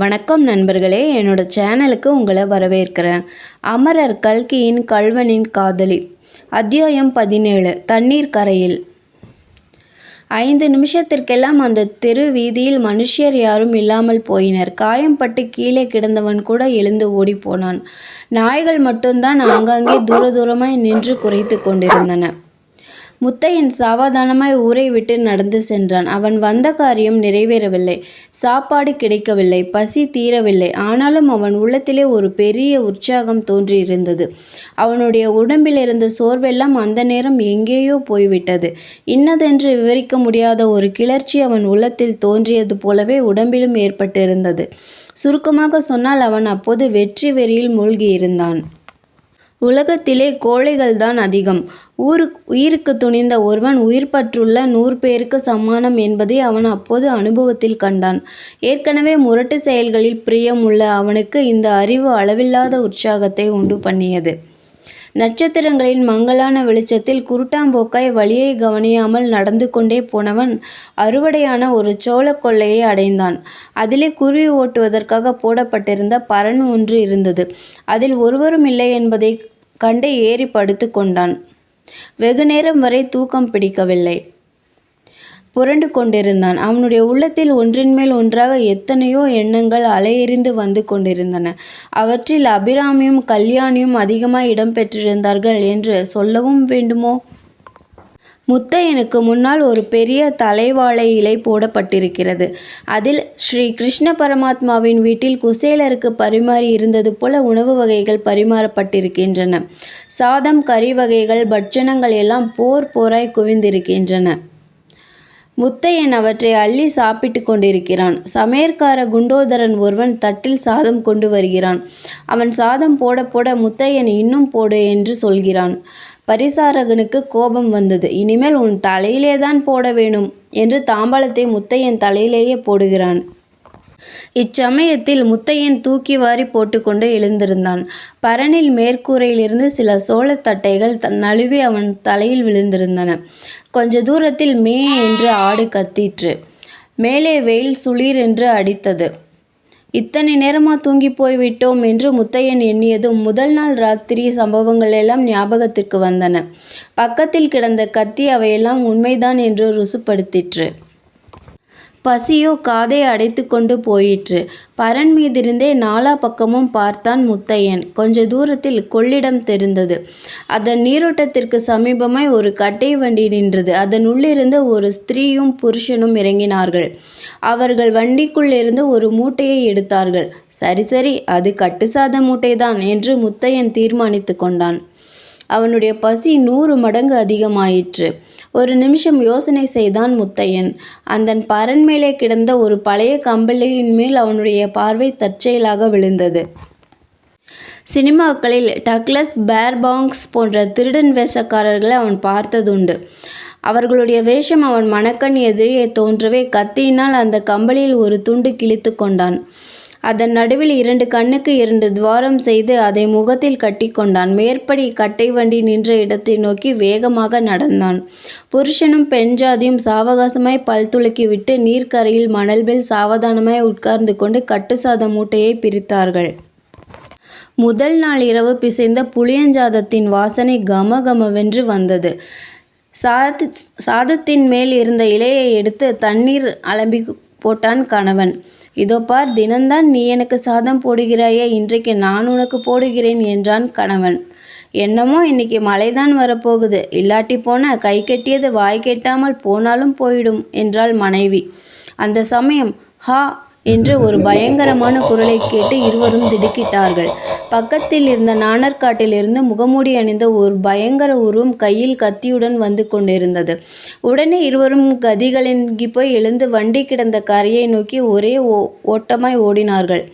வணக்கம் நண்பர்களே என்னோட சேனலுக்கு உங்களை வரவேற்கிறேன். அமரர் கல்கியின் கல்வனின் காதலி. அத்தியாயம் பதினேழு தண்ணீர் கரையில். ஐந்து நிமிஷத்திற்கெல்லாம் அந்த தெரு வீதியில் மனுஷியர் யாரும் இல்லாமல் போயினர். காயம்பட்டு கீழே கிடந்தவன் கூட எழுந்து ஓடிப்போனான். நாய்கள் மட்டும்தான் ஆங்காங்கே தூர தூரமாய் நின்று குறைத்து கொண்டிருந்தன. முத்தையன் சாவதானமாய் ஊரை விட்டு நடந்து சென்றான். அவன் வந்த காரியம் நிறைவேறவில்லை. சாப்பாடு கிடைக்கவில்லை. பசி தீரவில்லை. ஆனாலும் அவன் உள்ளத்திலே ஒரு பெரிய உற்சாகம் தோன்றியிருந்தது. அவனுடைய உடம்பில் இருந்த சோர்வெல்லாம் அந்த நேரம் எங்கேயோ போய்விட்டது. இன்னதென்று விவரிக்க முடியாத ஒரு கிளர்ச்சி அவன் உள்ளத்தில் தோன்றியது போலவே உடம்பிலும் ஏற்பட்டிருந்தது. சுருக்கமாக சொன்னால் அவன் அப்போது வெற்றி வெறியில் மூழ்கியிருந்தான். உலகத்திலே கோழைகள்தான் அதிகம். ஊரு உயிருக்கு துணிந்த ஒருவன் உயிர் பற்றுள்ள நூறு பேருக்கு சமானம் என்பதை அவன் அப்போது அனுபவத்தில் கண்டான். ஏற்கனவே முரட்டு செயல்களில் பிரியம் உள்ள அவனுக்கு இந்த அறிவு அளவில்லாத உற்சாகத்தை உண்டு பண்ணியது. நட்சத்திரங்களின் மங்கலான வெளிச்சத்தில் குருட்டாம்போக்காய் வழியை கவனியாமல் நடந்து கொண்டே போனவன் அறுவடையான ஒரு சோள கொள்ளையை அடைந்தான். அதிலே குருவி ஓட்டுவதற்காக போடப்பட்டிருந்த பரன் ஒன்று இருந்தது. அதில் ஒருவரும் இல்லை என்பதை கண்டு ஏறி படுத்து கொண்டான். வெகு நேரம் வரை தூக்கம் பிடிக்கவில்லை. புரண்டு கொண்டிருந்தான். அவனுடைய உள்ளத்தில் ஒன்றின் மேல் ஒன்றாக எத்தனையோ எண்ணங்கள் அலையெறிந்து வந்து கொண்டிருந்தன. அவற்றில் அபிராமியும் கல்யாணியும் அதிகமாக இடம்பெற்றிருந்தார்கள் என்று சொல்லவும் வேண்டுமோ? முத்தையனுக்கு முன்னால் ஒரு பெரிய தலைவாழை இலை போடப்பட்டிருக்கிறது. அதில் ஸ்ரீ கிருஷ்ண பரமாத்மாவின் வீட்டில் குசேலருக்கு பரிமாறி இருந்தது போல உணவு வகைகள் பரிமாறப்பட்டிருக்கின்றன. சாதம் கறி வகைகள் பட்சணங்கள் எல்லாம் போர் போராய் குவிந்திருக்கின்றன. முத்தையன் அவற்றை அள்ளி சாப்பிட்டு கொண்டிருக்கிறான். சமையற்கார குண்டோதரன் ஒருவன் தட்டில் சாதம் கொண்டு வருகிறான். அவன் சாதம் போட போட முத்தையன் இன்னும் போடு என்று சொல்கிறான். பரிசாரகனுக்கு கோபம் வந்தது. இனிமேல் உன் தலையிலே தான் போட வேணும் என்று தாம்பாளத்தை முத்தையன் தலையிலேயே போடுகிறான். இச்சமயத்தில் முத்தையன் தூக்கி வாரி போட்டுக்கொண்டு எழுந்திருந்தான். பரனில் மேற்கூரையிலிருந்து சில சோளத்தட்டைகள் நழுவி அவன் தலையில் விழுந்திருந்தன. கொஞ்ச தூரத்தில் மே என்று ஆடு கத்திற்று. மேலே வெயில் சுளீர் என்று அடித்தது. இத்தனை நேரமா தூங்கி போய்விட்டோம் என்று முத்தையன் எண்ணியதும் முதல் நாள் ராத்திரி சம்பவங்கள் எல்லாம் ஞாபகத்திற்கு வந்தன. பக்கத்தில் கிடந்த கத்தி அவையெல்லாம் உண்மைதான் என்று ருசுப்படுத்திற்று. பசியோ காதை அடைத்து கொண்டு போயிற்று. பரன் மீதிருந்தே நாலா பக்கமும் பார்த்தான் முத்தையன். கொஞ்ச தூரத்தில் கொள்ளிடம் தெரிந்தது. அதன் நீரோட்டத்திற்கு சமீபமாய் ஒரு கட்டை வண்டி நின்றது. அதன் உள்ளிருந்து ஒரு ஸ்திரீயும் புருஷனும் இறங்கினார்கள். அவர்கள் வண்டிக்குள்ளிருந்து ஒரு மூட்டையை எடுத்தார்கள். சரி சரி அது கட்டுசாத மூட்டைதான் என்று முத்தையன் தீர்மானித்து கொண்டான். அவனுடைய பசி நூறு மடங்கு அதிகமாயிற்று. ஒரு நிமிஷம் யோசனை செய்தான் முத்தையன். அந்த பரன் மேலே கிடந்த ஒரு பழைய கம்பளியின் மேல் அவனுடைய பார்வை தற்செயலாக விழுந்தது. சினிமாக்களில் டக்ளஸ் பேர்பாங்ஸ் போன்ற திருடன் வேஷக்காரர்களை அவன் பார்த்ததுண்டு. அவர்களுடைய வேஷம் அவன் மணக்கண் எதிரே தோன்றவே கத்தியினால் அந்த கம்பளியில் ஒரு துண்டு கிழித்து கொண்டான். அதன் நடுவில் இரண்டு கண்ணுக்கு இரண்டு துவாரம் செய்து அதை முகத்தில் கட்டி கொண்டான். மேற்படி கட்டை வண்டி நின்ற இடத்தை நோக்கி வேகமாக நடந்தான். புருஷனும் பெண் ஜாதியும் சாவகாசமாய் பல் துளக்கிவிட்டு நீர்க்கரையில் மணல் சாவதானமாய் உட்கார்ந்து கொண்டு கட்டுசாத மூட்டையை பிரித்தார்கள். முதல் நாள் இரவு பிசைந்த புளியஞ்சாதத்தின் வாசனை கம கமவென்று வந்தது. சாத சாதத்தின் மேல் இருந்த இலையை எடுத்து தண்ணீர் அலம்பி போட்டான் கணவன். இதோ பார் தினந்தான் நீ எனக்கு சாதம் போடுகிறாயே இன்றைக்கு நான் உனக்கு போடுகிறேன் என்றான் கணவன். என்னமோ இன்னைக்கு மழைதான் வரப்போகுது. இல்லாட்டி போன கை கெட்டியது வாய் கெட்டாமல் போனாலும் போயிடும் என்றாள் மனைவி. அந்த சமயம் ஹா என்று ஒரு பயங்கரமான குரலை கேட்டு இருவரும் திடுக்கிட்டார்கள். பக்கத்தில் இருந்த நாணற்காட்டிலிருந்து முகமூடி அணிந்த ஒரு பயங்கர உருவம் கையில் கத்தியுடன் வந்து கொண்டிருந்தது. உடனே இருவரும் கதிகலங்கி போய் எழுந்து வண்டி கிடந்த கரையை நோக்கி ஒரே ஓட்டமாய் ஓடினார்கள்.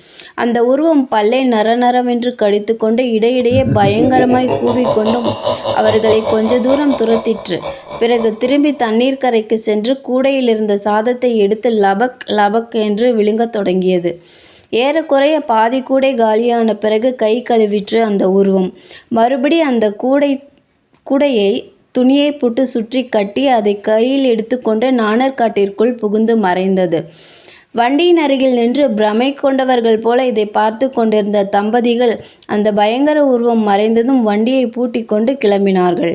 அந்த உருவம் பல்லை நரநரவென்று கடித்து கொண்டு இடையிடையே பயங்கரமாய் கூவிக்கொண்டும் அவர்களை கொஞ்ச தூரம் துரத்திற்று. பிறகு திரும்பி தண்ணீர் கரைக்கு சென்று கூடையில் இருந்த சாதத்தை எடுத்து லபக் லபக் என்று விழுங்கத் தொடங்கியது. ஏறக்குறைய பாதி கூடை காலியான பிறகு கை கழுவிற்று அந்த உருவம். மறுபடி அந்த கூடை கூடையை துணியை போட்டு சுற்றி கட்டி அதை கையில் எடுத்துக்கொண்டு நாணற்காட்டிற்குள் புகுந்து மறைந்தது. வண்டியின் அருகில் நின்று பிரமை கொண்டவர்கள் போல இதை பார்த்து கொண்டிருந்த தம்பதிகள் அந்த பயங்கர உருவம் மறைந்ததும் வண்டியை பூட்டிக் கொண்டு கிளம்பினார்கள்.